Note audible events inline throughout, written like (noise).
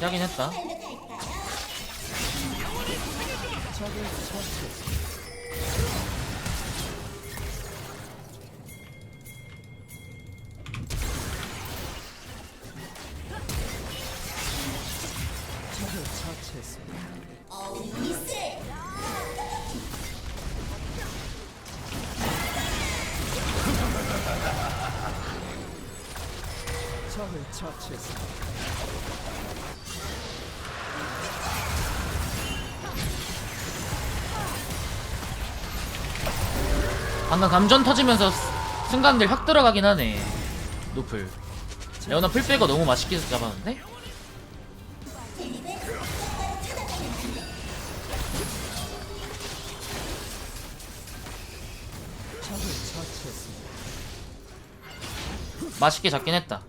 피하긴 했다 처치했습니다. 방금 감전 터지면서 스- 순간들 확 들어가긴 하네 노플 레오나 풀백거 너무 맛있게 잡았는데? 맛있게 잡긴 했다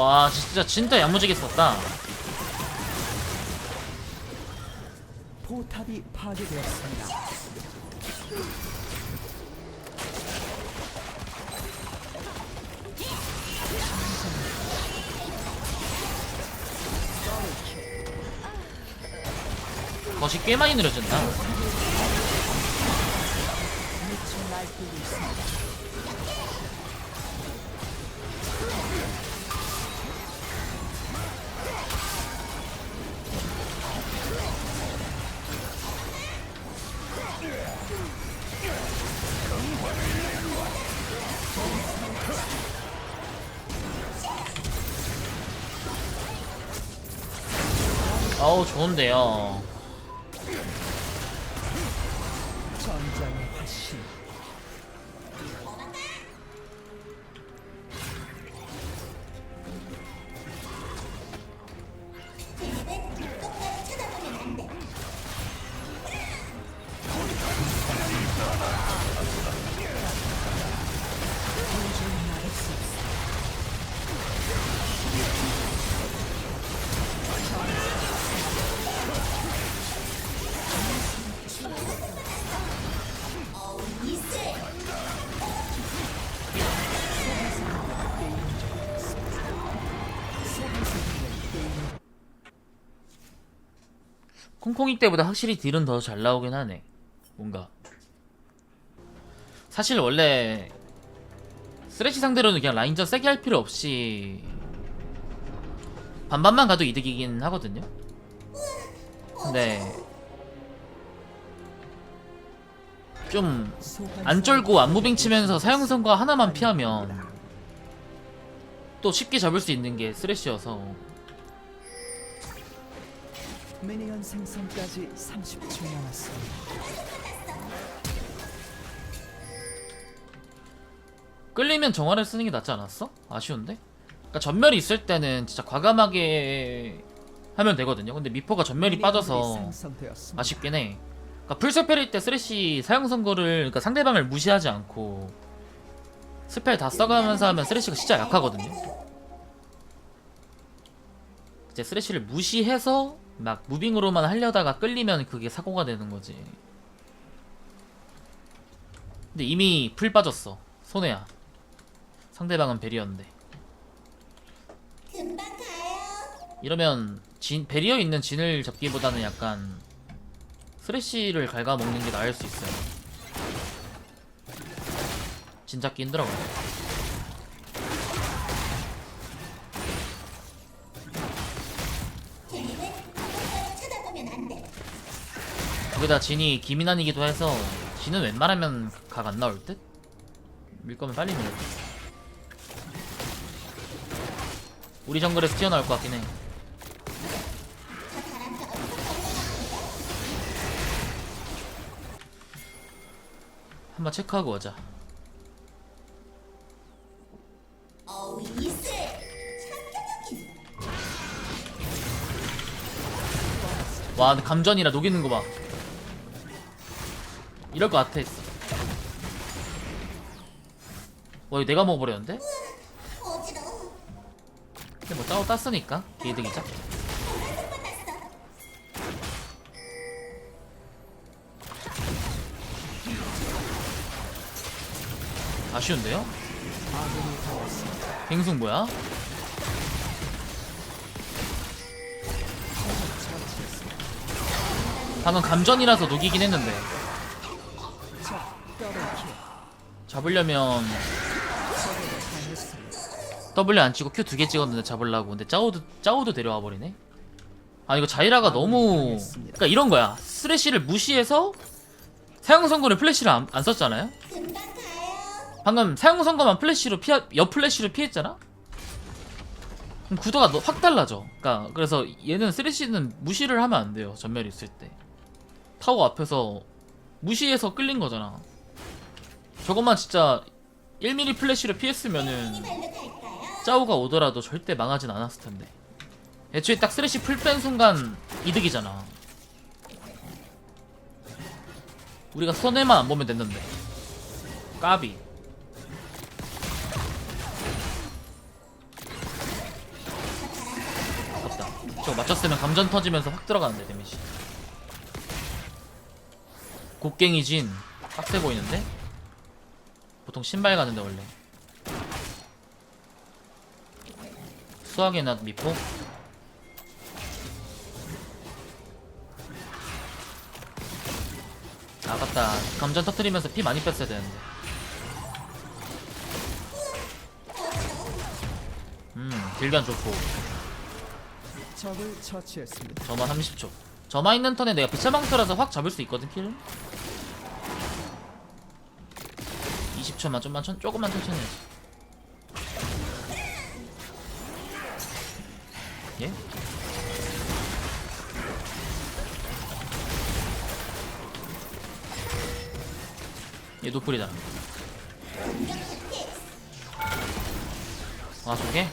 와 진짜 진짜 야무지게 썼다 포탑이 파괴되었습니다. 덫이 꽤 많이 느려진다 좋은데요 전장의 화신. 콩콩이 때보다 확실히 딜은 더 잘 나오긴 하네. 뭔가. 사실 원래 쓰레쉬 상대로는 그냥 라인전 세게 할 필요 없이 반반만 가도 이득이긴 하거든요. 근데 좀 안 쫄고 안 무빙 치면서 사형선과 하나만 피하면 또 쉽게 잡을 수 있는 게 쓰레쉬여서 미니언 생성까지 30초 남았습니다. 끌리면 정화를 쓰는 게 낫지 않았어? 아쉬운데? 그러니까 전멸이 있을 때는 진짜 과감하게 하면 되거든요. 근데 미포가 전멸이 빠져서. 아쉽긴 해. 그러니까 풀스펠일 때 쓰레쉬 사용 선거를 그러니까 상대방을 무시하지 않고 스펠 다 써가면서 하면 쓰레쉬가 진짜 약하거든요. 이제 쓰레쉬를 무시해서 막 무빙으로만 하려다가 끌리면 그게 사고가 되는 거지. 근데 이미 풀 빠졌어. 손해야. 상대방은 베리어인데. 금방 가요. 이러면 진, 베리어 있는 진을 잡기보다는 약간 쓰레쉬를 갉아먹는 게 나을 수 있어요. 진 잡기 힘들어 거기다 진이 기민한이기도 해서 진은 웬만하면 각 안 나올 듯? 밀 거면 빨리 밀어. 우리 정글에서 튀어나올 것 같긴 해. 한번 체크하고 오자. 와, 감전이라 녹이는 거 봐. 이럴 것 같아 했어. 와 이거 내가 먹어버렸는데? 근데 뭐 짜오 땄으니까 개이득이자 아쉬운데요? 갱승 뭐야? 방금 감전이라서 녹이긴 했는데 잡으려면. W 안 찍고 Q 두 개 찍었는데 잡으려고 근데 짜오도 짜오도 데려와 버리네. 아 이거 자이라가 너무 그러니까 이런 거야. 스레시를 무시해서 사용 선거를 플래시를 안, 안 썼잖아요. 방금 사용 선거만 플래시로 피하 옆 플래시로 피했잖아. 그럼 구도가 너- 확 달라져. 그러니까 그래서 얘는 스레시는 무시를 하면 안 돼요. 전멸이 있을 때 타워 앞에서 무시해서 끌린 거잖아. 저것만 진짜 1mm 플래시로 피했으면은? 짜오가 오더라도 절대 망하진 않았을 텐데. 애초에 딱 쓰레쉬 풀 뺀 순간 이득이잖아. 우리가 손해만 안 보면 됐는데. 까비. 아깝다. 저거 맞췄으면 감전 터지면서 확 들어가는데 데미지. 곡괭이 진 빡세 보이는데? 보통 신발 가는데 원래. 수학의 낮 미포? 아깝다. 감전 터트리면서 피 많이 뺐어야 되는데. 음 딜간 좋고. 저마 30초. 저마 있는 턴에 내가 비차방터라서 확 잡을 수 있거든 킬을 20초만 좀만 천, 조금만 천천히 해야지 예? 얘 노플이잖아 아 저게?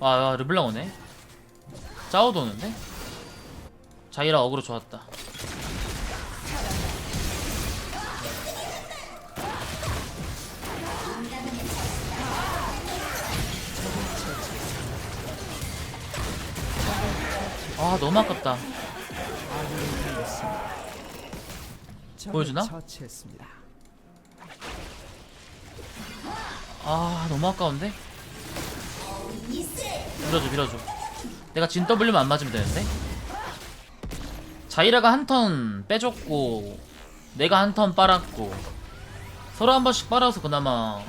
아, 야, 르블랑 오네 짜오도 오는데? 자이라 어그로 좋았다 아 너무 아깝다 보여주나? 아 너무 아까운데? 밀어줘 밀어줘 내가 진 W만 안 맞으면 되는데? 자이라가 한 턴 빼줬고 내가 한 턴 빨았고 서로 한 번씩 빨아서 그나마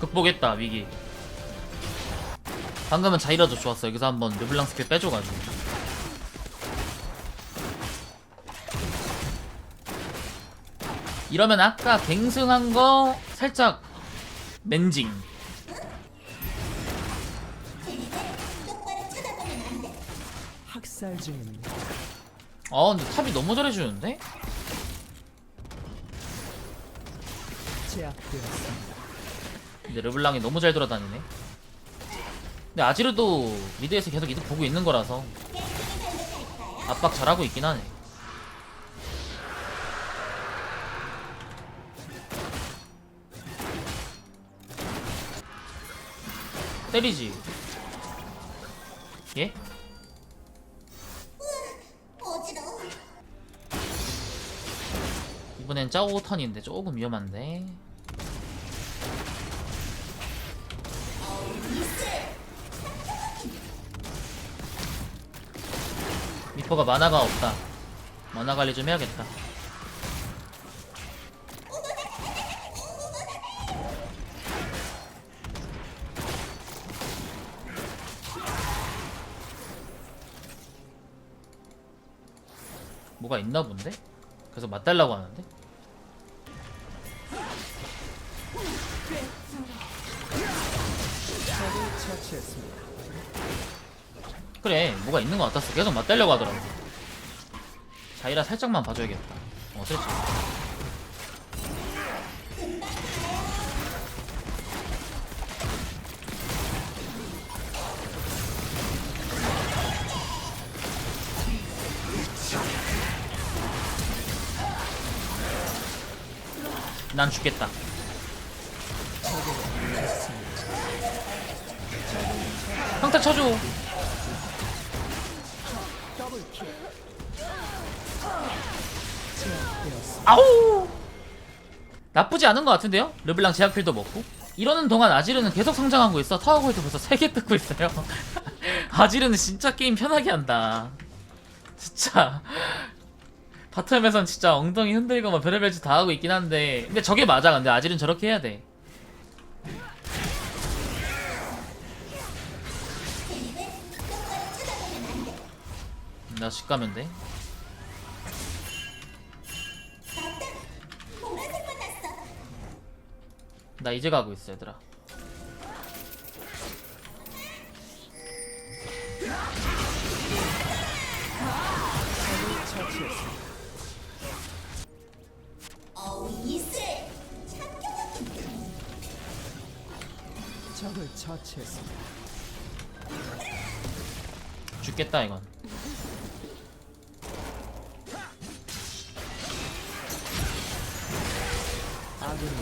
극복했다 위기 방금은 자이라도 좋았어 여기서 한번 르블랑 스킬 빼줘가지고 이러면 아까 갱승한 거 살짝 맨징. 학살. 아 근데 탑이 너무 잘해주는데? 제압되었습니다. 근데 르블랑이 너무 잘 돌아다니네 근데 아지르도 미드에서 계속 이득 보고 있는 거라서 압박 잘하고 있긴 하네. 때리지. 예? 이번엔 짜오 턴인데 조금 위험한데 미퍼가 만화가 없다 만화 관리 좀 해야겠다 뭐가 있나 본데? 그래서 맞달라고 하는데? 적을 처치했습니다. 그래 뭐가 있는 것 같았어 계속 맞달려고 하더라고 자이라 살짝만 봐줘야겠다 어 그렇지 난 죽겠다. 평타 쳐줘. 아우! 나쁘지 않은 것 같은데요? 르블랑 제약필도 먹고? 이러는 동안 아지르는 계속 성장하고 있어? 타워골드 벌써 3개 뜯고 있어요. (laughs) 아지르는 진짜 게임 편하게 한다. 진짜. 바텀에선 진짜 엉덩이 흔들고 막 별의별 짓 다 하고 있긴 한데 근데 저게 맞아. 근데 아지르는 저렇게 해야 돼. 나 집 가면 돼 나 이제 가고 있어 얘들아. 적을 처치했습니다. 죽겠다 이건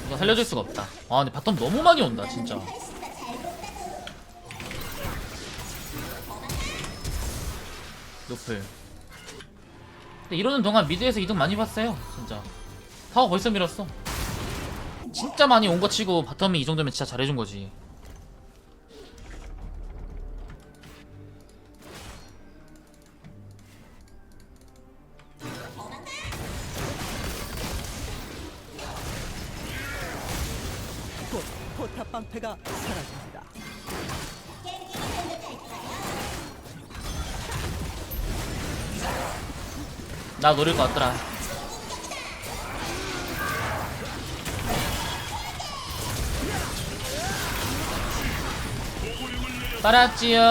이거 살려줄 수가 없다. 아 근데 바텀 너무 많이 온다 진짜. 노플. 근데 이러는 동안 미드에서 이득 많이 봤어요 진짜. 타워 벌써 밀었어. 진짜 많이 온 거 치고 바텀이 이 정도면 진짜 잘해준 거지 나 노릴 것 같더라. 빨았지요.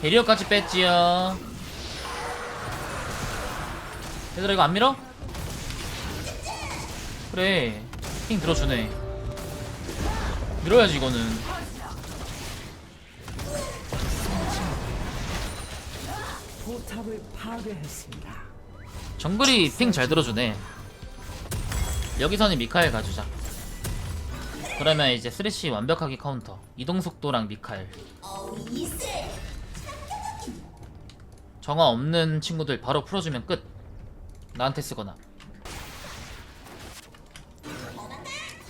베리어까지 뺐지요 얘들아 이거 안 밀어? 그래. 핑 들어주네. 밀어야지 이거는. 포탑을 파괴했습니다. 정글이 핑 잘 들어주네. 여기서는 미카엘 가주자. 그러면 이제 쓰레쉬 완벽하게 카운터. 이동속도랑 미카엘. 정화 없는 친구들 바로 풀어주면 끝 나한테 쓰거나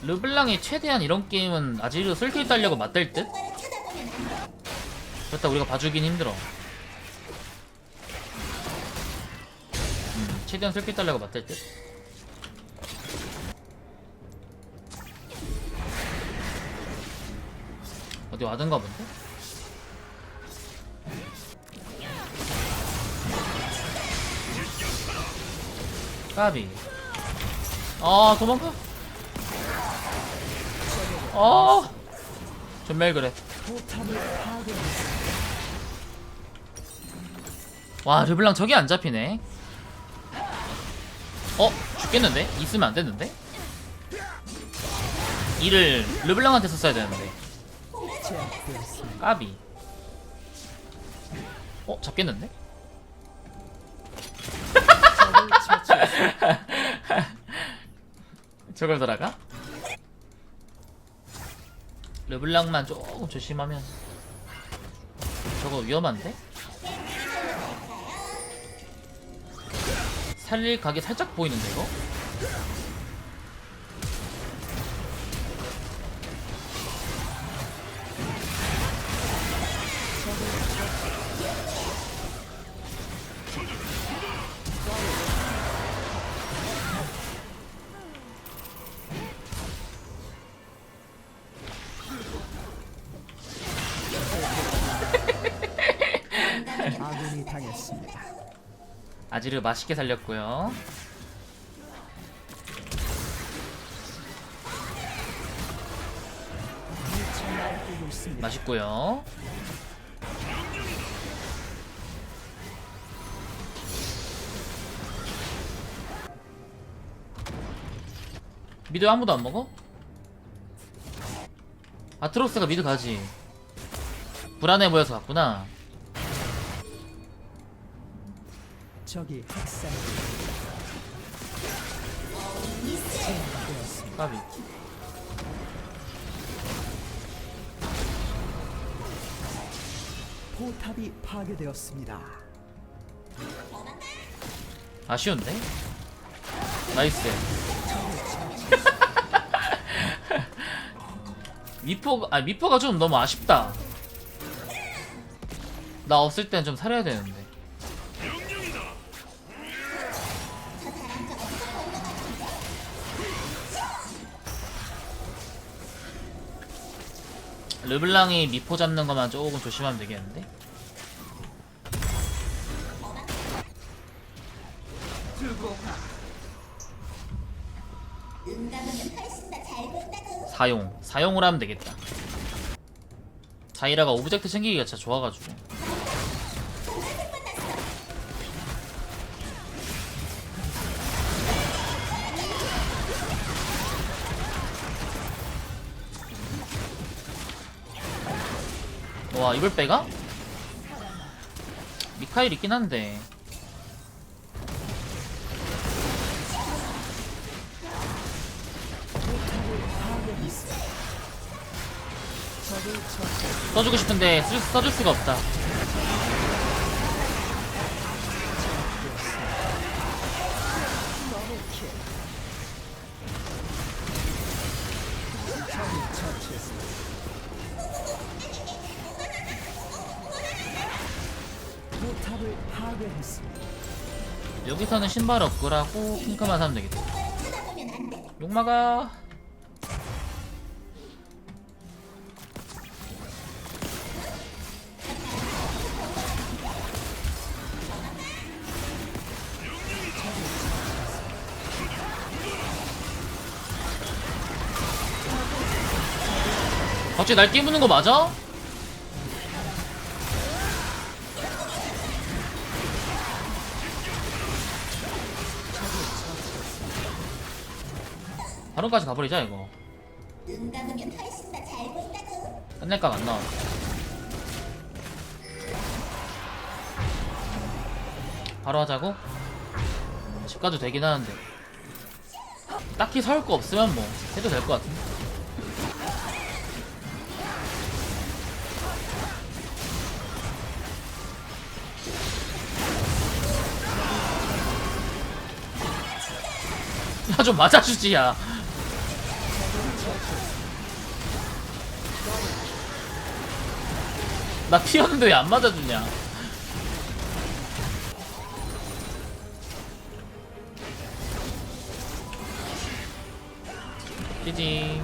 르블랑이 최대한 이런 게임은 아지르 쓸길 따려고 맞댈 듯? 그렇다 우리가 봐주긴 힘들어 음, 최대한 쓸길 따려고 맞댈 듯? 어디 와든가 본데? 까비 아 도망가 아 전멸 그래. 와 르블랑 저기 안 잡히네 어? 죽겠는데? 있으면 안 됐는데? 이를 르블랑한테 썼어야 되는데. 까비 어? 잡겠는데? 처치했습니다. (laughs) 저걸 돌아가? 르블랑만 조금 조심하면 저거 위험한데? 살릴 각이 살짝 보이는데 이거? 아지르 맛있게 살렸고요. 맛있고요. 미드 아무도 안 먹어? 아트록스가 미드 가지 불안해 보여서 갔구나 적이 학살. 제압되었습니다. 까비 포탑이 파괴되었습니다. 아쉬운데? 나이스 (laughs) 미포가 아 미포가 좀 너무 아쉽다 나 없을 땐좀 살려야 되는데 르블랑이 미포 잡는 것만 조금 조심하면 되겠는데? 사용. 사용을 하면 되겠다. 자이라가 오브젝트 챙기기가 진짜 좋아가지고 와 이걸 빼가? 미카일 있긴 한데. 써주고 싶은데 쓸, 써줄 수가 없다 포탑을 파괴했습니다. 여기서는 신발 업그라고 핑크만 사면 되겠다. 욕마가 갑자기 날 깨무는 거 맞아? 바로까지 가버리자 이거 눈 감으면 훨씬 더 잘 보인다고. 끝낼 각 안 나와. 바로 하자고? 집 가도 되긴 하는데. 딱히 사올 거 없으면 뭐 해도 될 것 같은데. 야 좀 맞아주지 야. 나 피었는데 왜 안 맞아주냐? 찌징.